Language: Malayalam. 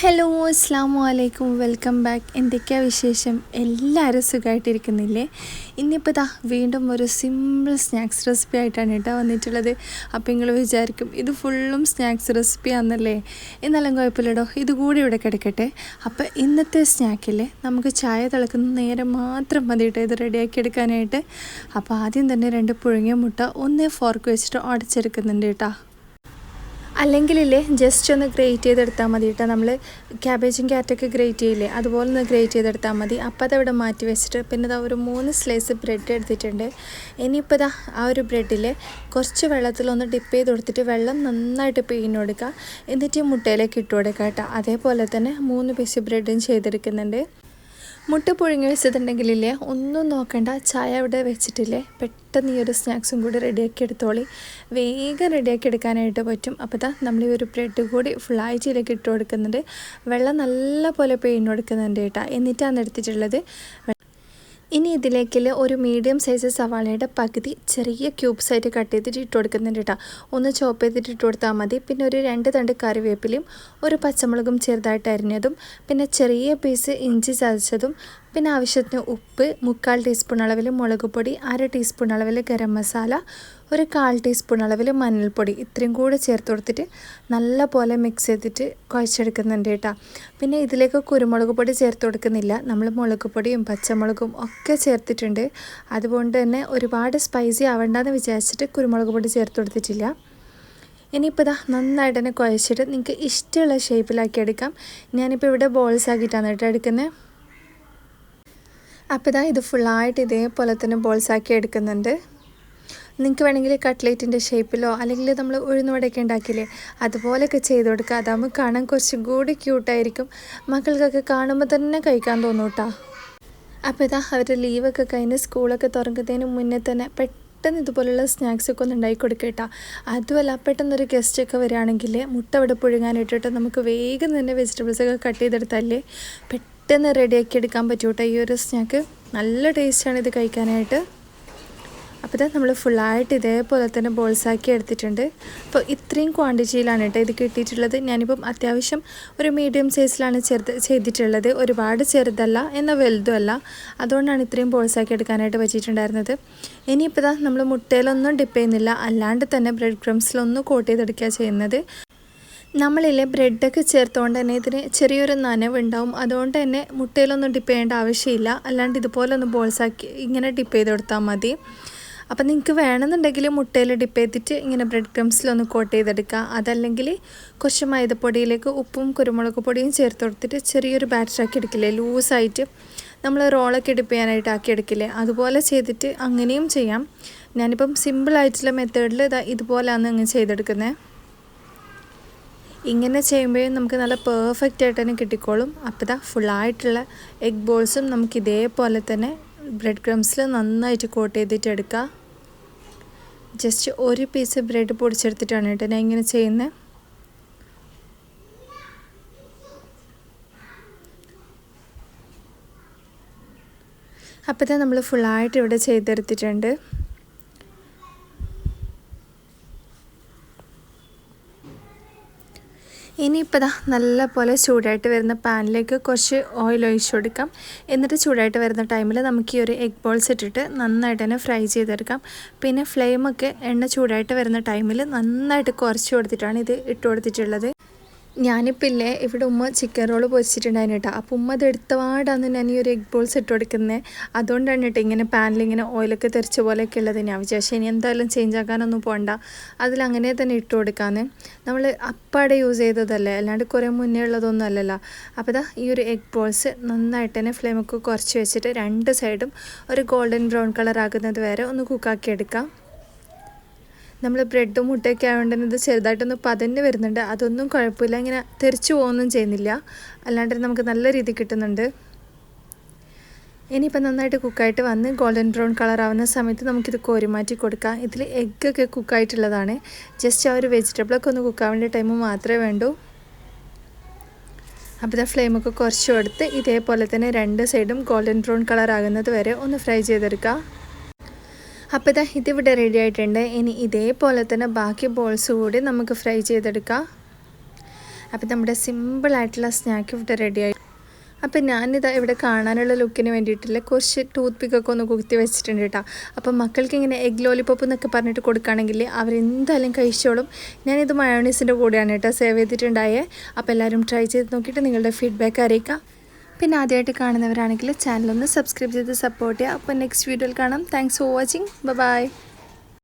ഹലോ അസ്സാം അലൈക്കും വെൽക്കം ബാക്ക്. എന്തൊക്കെയാ വിശേഷം? എല്ലാവരും സുഖമായിട്ടിരിക്കുന്നില്ലേ ഇന്നിപ്പോൾ ഇതാ വീണ്ടും ഒരു സിമ്പിൾ സ്നാക്സ് റെസിപ്പി ആയിട്ടാണ് കേട്ടോ വന്നിട്ടുള്ളത്. അപ്പോൾ നിങ്ങൾ വിചാരിക്കും ഇത് ഫുള്ളും സ്നാക്സ് റെസിപ്പി ആണെന്നല്ലേ എന്നാലും കുഴപ്പമില്ലടോ ഇത് കൂടി ഇവിടെ കിടക്കട്ടെ. അപ്പോൾ ഇന്നത്തെ സ്നാക്കിൽ നമുക്ക് ചായ തിളക്കുന്ന നേരം മാത്രം മതി കേട്ടോ ഇത് റെഡിയാക്കി എടുക്കാനായിട്ട്. അപ്പോൾ ആദ്യം തന്നെ രണ്ട് പുഴുങ്ങിയ മുട്ട ഒന്നേ ഫോർക്ക് വെച്ചിട്ട് ഉടച്ചെടുക്കുന്നുണ്ട് കേട്ടോ. അല്ലെങ്കിലില്ലേ ജസ്റ്റ് ഒന്ന് ഗ്രേറ്റ് ചെയ്തെടുത്താൽ മതി കേട്ടോ നമ്മൾ ക്യാബേജും ക്യാരറ്റൊക്കെ ഗ്രേറ്റ് ചെയ്യില്ലേ അതുപോലെ ഒന്ന് ഗ്രേറ്റ് ചെയ്തെടുത്താൽ മതി. അപ്പോൾ അതവിടെ മാറ്റി വെച്ചിട്ട് പിന്നെ ഇതാ ഒരു മൂന്ന് സ്ലൈസ് ബ്രെഡ് എടുത്തിട്ടുണ്ട്. ഇനിയിപ്പോൾ ഇതാ ആ ഒരു ബ്രെഡിൽ കുറച്ച് വെള്ളത്തിലൊന്ന് ഡിപ്പ് ചെയ്ത് കൊടുത്തിട്ട് വെള്ളം നന്നായിട്ട് പിഴിഞ്ഞ് കൊടുക്കുക എന്നിട്ട് ഈ മുട്ടയിലേക്ക് ഇട്ട് കൊടുക്കുക കേട്ടോ അതേപോലെ തന്നെ മൂന്ന് പീസ് ബ്രെഡും ചെയ്തെടുക്കുന്നുണ്ട്. മുട്ട പുഴുങ്ങി വെച്ചിട്ടുണ്ടെങ്കിലില്ലേ ഒന്നും നോക്കണ്ട. ചായ അവിടെ വെച്ചിട്ടില്ലേ? പെട്ടെന്ന് ഈ ഒരു സ്നാക്സും കൂടി റെഡിയാക്കി എടുത്തോളി. വേഗം റെഡിയാക്കി എടുക്കാനായിട്ട് പറ്റും. അപ്പോൾ ദാ നമ്മൾ ഈ ഒരു ബ്രെഡ് കൂടി ഇതിലേക്ക് ഇട്ട് കൊടുക്കുന്നുണ്ട്. വെള്ളം നല്ല പോലെ പിഴിഞ്ഞ് കൊടുക്കുന്നുണ്ട് കേട്ടോ. എന്നിട്ടാണ് എടുത്തിട്ടുള്ളത്. ഇനി ഇതിലേക്കിൽ ഒരു മീഡിയം സൈസ് സവാളയുടെ പകുതി ചെറിയ ക്യൂബ്സ് ആയിട്ട് കട്ട് ചെയ്തിട്ട് ഇട്ട് കൊടുക്കുന്നുണ്ട് കേട്ടോ ഒന്ന് ചോപ്പ് ചെയ്തിട്ട് ഇട്ട് കൊടുത്താൽ മതി. പിന്നെ ഒരു രണ്ട് തണ്ട് കറിവേപ്പിലയും ഒരു പച്ചമുളകും ചെറുതായിട്ട് അരിഞ്ഞതും പിന്നെ ചെറിയ പീസ് ഇഞ്ചി ചതച്ചതും പിന്നെ ആവശ്യത്തിന് ഉപ്പ് മുക്കാൽ ടീസ്പൂൺ അളവിൽ മുളക് പൊടി അര ടീസ്പൂൺ അളവിൽ ഗരം മസാല ഒരു കാൽ ടീസ്പൂൺ അളവിൽ മഞ്ഞൾപ്പൊടി. ഇത്രയും കൂടെ ചേർത്ത് കൊടുത്തിട്ട് നല്ല പോലെ മിക്സ് ചെയ്തിട്ട് കുഴച്ചെടുക്കുന്നുണ്ട് കേട്ടോ. പിന്നെ ഇതിലേക്ക് കുരുമുളക് പൊടി ചേർത്ത് കൊടുക്കുന്നില്ല. നമ്മൾ മുളക് പൊടിയും പച്ചമുളകും ഒക്കെ ചേർത്തിട്ടുണ്ട്. അതുകൊണ്ട് തന്നെ ഒരുപാട് സ്പൈസി ആവണ്ടെന്ന് വിചാരിച്ചിട്ട് കുരുമുളക് പൊടി ചേർത്ത് കൊടുത്തിട്ടില്ല. ഇനിയിപ്പോൾ ഇതാ നന്നായിട്ട് തന്നെ കുഴച്ചിട്ട് നിങ്ങൾക്ക് ഇഷ്ടമുള്ള ഷേപ്പിലാക്കി എടുക്കാം. ഞാനിപ്പോൾ ഇവിടെ ബോൾസ് ആക്കിയിട്ടാണ് കേട്ടോ എടുക്കുന്നത് അപ്പോൾ ഇതാ ഇത് ഫുള്ളായിട്ട് ഇതേപോലെ തന്നെ ബോൾസാക്കി എടുക്കുന്നുണ്ട്. നിങ്ങൾക്ക് വേണമെങ്കിൽ കട്ട്ലേറ്റിന്റെ ഷേപ്പിലോ അല്ലെങ്കിൽ നമ്മൾ ഉഴുന്നുവടയൊക്കെ ഉണ്ടാക്കില്ലേ അതുപോലെയൊക്കെ ചെയ്ത് കൊടുക്കുക അതാകുമ്പോൾ കാണാൻ കുറച്ചും കൂടി ക്യൂട്ടായിരിക്കും മക്കൾക്കൊക്കെ കാണുമ്പോൾ തന്നെ കഴിക്കാൻ തോന്നും കേട്ടോ. അപ്പോൾ ഇതാ അവരുടെ ലീവൊക്കെ കഴിഞ്ഞ് സ്കൂളൊക്കെ തുറക്കുന്നതിന് മുന്നേ തന്നെ പെട്ടെന്ന് ഇതുപോലുള്ള സ്നാക്സൊക്കെ ഒന്ന് ഉണ്ടാക്കി കൊടുക്കട്ടോ അതുമല്ല പെട്ടെന്നൊരു ഗസ്റ്റൊക്കെ വരികയാണെങ്കിൽ മുട്ട അവിടെ പുഴുങ്ങാനിട്ടിട്ട് നമുക്ക് വേഗം തന്നെ വെജിറ്റബിൾസൊക്കെ കട്ട് ചെയ്തെടുത്താലേ പെട്ടെന്ന് റെഡിയാക്കി എടുക്കാൻ പറ്റൂട്ടോ? ഈ ഒരു സ്നാക്ക് നല്ല ടേസ്റ്റാണ് ഇത് കഴിക്കാനായിട്ട്. അപ്പോൾ ഇതാ നമ്മൾ ഫുള്ളായിട്ട് ഇതേപോലെ തന്നെ ബോൾസാക്കി എടുത്തിട്ടുണ്ട്. അപ്പോൾ ഇത്രയും ക്വാണ്ടിറ്റിയിലാണ് കേട്ടോ ഇത് കിട്ടിയിട്ടുള്ളത്. ഞാനിപ്പം അത്യാവശ്യം ഒരു മീഡിയം സൈസിലാണ് ചെറുത് ചെയ്തിട്ടുള്ളത്. ഒരുപാട് ചെറുതല്ല എന്നാൽ വലുതുമല്ല. അതുകൊണ്ടാണ് ഇത്രയും ബോൾസാക്കി എടുക്കാനായിട്ട് പറ്റിയിട്ടുണ്ടായിരുന്നത്. ഇനിയിപ്പോൾ ഇതാ നമ്മൾ മുട്ടയിലൊന്നും ഡിപ്പ് ചെയ്യുന്നില്ല. അല്ലാണ്ട് തന്നെ ബ്രെഡ് ക്രംസിലൊന്നും കോട്ട് ചെയ്തെടുക്കുക ചെയ്യുന്നത്. നമ്മളില്ലേ ബ്രെഡൊക്കെ ചേർത്തുകൊണ്ട് തന്നെ ഇതിന് ചെറിയൊരു നനവുണ്ടാവും. അതുകൊണ്ട് തന്നെ മുട്ടയിലൊന്നും ഡിപ്പ് ചെയ്യേണ്ട ആവശ്യമില്ല. അല്ലാണ്ട് ഇതുപോലെ ഒന്ന് ബോൾസാക്കി ഇങ്ങനെ ഡിപ്പ് ചെയ്ത് കൊടുത്താൽ മതി. അപ്പം നിങ്ങൾക്ക് വേണമെന്നുണ്ടെങ്കിൽ മുട്ടയിൽ ഡിപ്പ് ചെയ്തിട്ട് ഇങ്ങനെ ബ്രെഡ് ക്രംസിലൊന്ന് കോട്ട് ചെയ്തെടുക്കുക. അതല്ലെങ്കിൽ കുറച്ച് മൈദപ്പൊടിയിലേക്ക് ഉപ്പും കുരുമുളക് പൊടിയും ചേർത്ത് കൊടുത്തിട്ട് ചെറിയൊരു ബാറ്ററാക്കി എടുക്കില്ലേ. ലൂസായിട്ട് നമ്മൾ റോളൊക്കെ ഡിപ്പ് ചെയ്യാനായിട്ട് ആക്കി എടുക്കില്ലേ. അതുപോലെ ചെയ്തിട്ട് അങ്ങനെയും ചെയ്യാം. ഞാനിപ്പം സിമ്പിളായിട്ടുള്ള മെത്തേഡിൽ ഇതാ ഇതുപോലെയാണ് അങ്ങ് ചെയ്തെടുക്കുന്നത് ഇങ്ങനെ ചെയ്യുമ്പോഴും നമുക്ക് നല്ല പെർഫെക്റ്റ് ആയിട്ട് തന്നെ കിട്ടിക്കോളും. അപ്പോൾ ഇതാ ഫുള്ളായിട്ടുള്ള എഗ് ബോൾസും നമുക്ക് ഇതേപോലെ തന്നെ ബ്രെഡ് ക്രംസിൽ നന്നായിട്ട് കോട്ട് ചെയ്തിട്ട് എടുക്കുക ജസ്റ്റ് ഒരു പീസ് ബ്രെഡ് പൊടിച്ചെടുത്തിട്ടാണ് കേട്ടോ ഞാൻ ഇങ്ങനെ ചെയ്യുന്നത് അപ്പോൾ നമ്മൾ ഫുള്ളായിട്ട് ഇവിടെ ചെയ്തെടുത്തിട്ടുണ്ട്. ഇനിയിപ്പോൾ ഇതാ നല്ല പോലെ ചൂടായിട്ട് വരുന്ന പാനിലേക്ക് കുറച്ച് ഓയിൽ ഒഴിച്ചു കൊടുക്കാം. എന്നിട്ട് ചൂടായിട്ട് വരുന്ന ടൈമിൽ നമുക്ക് ഈ ഒരു എഗ് ബോൾസ് ഇട്ടിട്ട് നന്നായിട്ട് തന്നെ ഫ്രൈ ചെയ്തെടുക്കാം. പിന്നെ ഫ്ലെയിമൊക്കെ എണ്ണ ചൂടായിട്ട് വരുന്ന ടൈമിൽ നന്നായിട്ട് കുറച്ച് കൊടുത്തിട്ടാണ് ഇത് ഇട്ട് കൊടുത്തിട്ടുള്ളത്. ഞാനിപ്പോൾ ഇല്ലേ ഇവിടെ ഉമ്മ ചിക്കൻ റോൾ പൊരിച്ചിട്ടുണ്ടായിരുന്നു കേട്ടോ അപ്പോൾ ഉമ്മ അത് എടുത്തപാടാണ് ഞാൻ ഈ ഒരു എഗ് ബോൾസ് ഇട്ട് കൊടുക്കുന്നത് അതുകൊണ്ടാണ് കേട്ടോ ഇങ്ങനെ പാനിൽ ഇങ്ങനെ ഓയിലൊക്കെ തെറിച്ച പോലെയൊക്കെ ഉള്ളത് ഞാൻ വിചാരിച്ചു. ഇനി എന്തായാലും ചേഞ്ച് ആക്കാനൊന്നും പോകണ്ട അതിലങ്ങനെ തന്നെ ഇട്ട് കൊടുക്കാമെന്ന് നമ്മൾ അപ്പാടെ യൂസ് ചെയ്തതല്ലേ? അല്ലാണ്ട് കുറേ മുന്നേ ഉള്ളതൊന്നും അല്ലല്ലോ. അപ്പോൾ ഇതാ ഈ ഒരു എഗ് ബോൾസ് നന്നായിട്ട് തന്നെ ഫ്ലെയിമൊക്കെ കുറച്ച് വെച്ചിട്ട് രണ്ട് സൈഡും ഒരു ഗോൾഡൻ ബ്രൗൺ കളർ ആകുന്നത് വരെ ഒന്ന് കുക്കാക്കി എടുക്കാം. നമ്മൾ ബ്രെഡും മുട്ടയൊക്കെ ആയതുകൊണ്ട് ഇത് ചെറുതായിട്ടൊന്ന് പതഞ്ഞ് വരുന്നുണ്ട്. അതൊന്നും കുഴപ്പമില്ല. ഇങ്ങനെ തെറിച്ചു പോകുകയൊന്നും ചെയ്യുന്നില്ല. അല്ലാണ്ട് നമുക്ക് നല്ല രീതി കിട്ടുന്നുണ്ട്. ഇനിയിപ്പോൾ നന്നായിട്ട് കുക്കായിട്ട് വന്ന് ഗോൾഡൻ ബ്രൗൺ കളർ ആവുന്ന സമയത്ത് നമുക്കിത് കോരി മാറ്റി കൊടുക്കാം. ഇതിൽ എഗ്ഗൊക്കെ കുക്കായിട്ടുള്ളതാണ് ജസ്റ്റ് ആ ഒരു വെജിറ്റബിളൊക്കെ ഒന്ന് കുക്കാവേണ്ട ടൈം മാത്രമേ വേണ്ടൂ. അപ്പോൾ ഇതാ ഫ്ലെയിമൊക്കെ കുറച്ച് കൊടുത്ത് ഇതേപോലെ തന്നെ രണ്ട് സൈഡും ഗോൾഡൻ ബ്രൗൺ കളർ ആകുന്നത് വരെ ഒന്ന് ഫ്രൈ ചെയ്തെടുക്കുക അപ്പോൾ ഇതാ ഇതിവിടെ റെഡി ആയിട്ടുണ്ട്. ഇനി ഇതേപോലെ തന്നെ ബാക്കി ബോൾസ് കൂടി നമുക്ക് ഫ്രൈ ചെയ്തെടുക്കാം. അപ്പോൾ നമ്മുടെ സിമ്പിളായിട്ടുള്ള സ്നാക്ക് ഇവിടെ റെഡിയായി അപ്പം ഞാനിതാ ഇവിടെ കാണാനുള്ള ലുക്കിന് വേണ്ടിയിട്ടുള്ള കുറച്ച് ടൂത്ത് പിക്കൊക്കെ ഒന്ന് കുത്തി വെച്ചിട്ടുണ്ട് കേട്ടോ. അപ്പം മക്കൾക്ക് ഇങ്ങനെ എഗ് ലോലിപ്പോപ്പ് എന്നൊക്കെ പറഞ്ഞിട്ട് കൊടുക്കുകയാണെങ്കിൽ അവരെന്തായാലും കഴിച്ചോളും. ഞാനിത് മയോണീസിന്റെ കൂടെയാണ് കേട്ടോ സേവ് ചെയ്തിട്ടുണ്ടായേ. അപ്പോൾ എല്ലാവരും ട്രൈ ചെയ്ത് നോക്കിയിട്ട് നിങ്ങളുടെ ഫീഡ്ബാക്ക് അറിയിക്കാം. പിന്നെ ആദ്യമായിട്ട് കാണുന്നവരാണെങ്കിൽ ചാനലൊന്ന് സബ്സ്ക്രൈബ് ചെയ്ത് സപ്പോർട്ട് ചെയ്യുക. അപ്പോൾ നെക്സ്റ്റ് വീഡിയോയിൽ കാണാം. Thanks for watching bye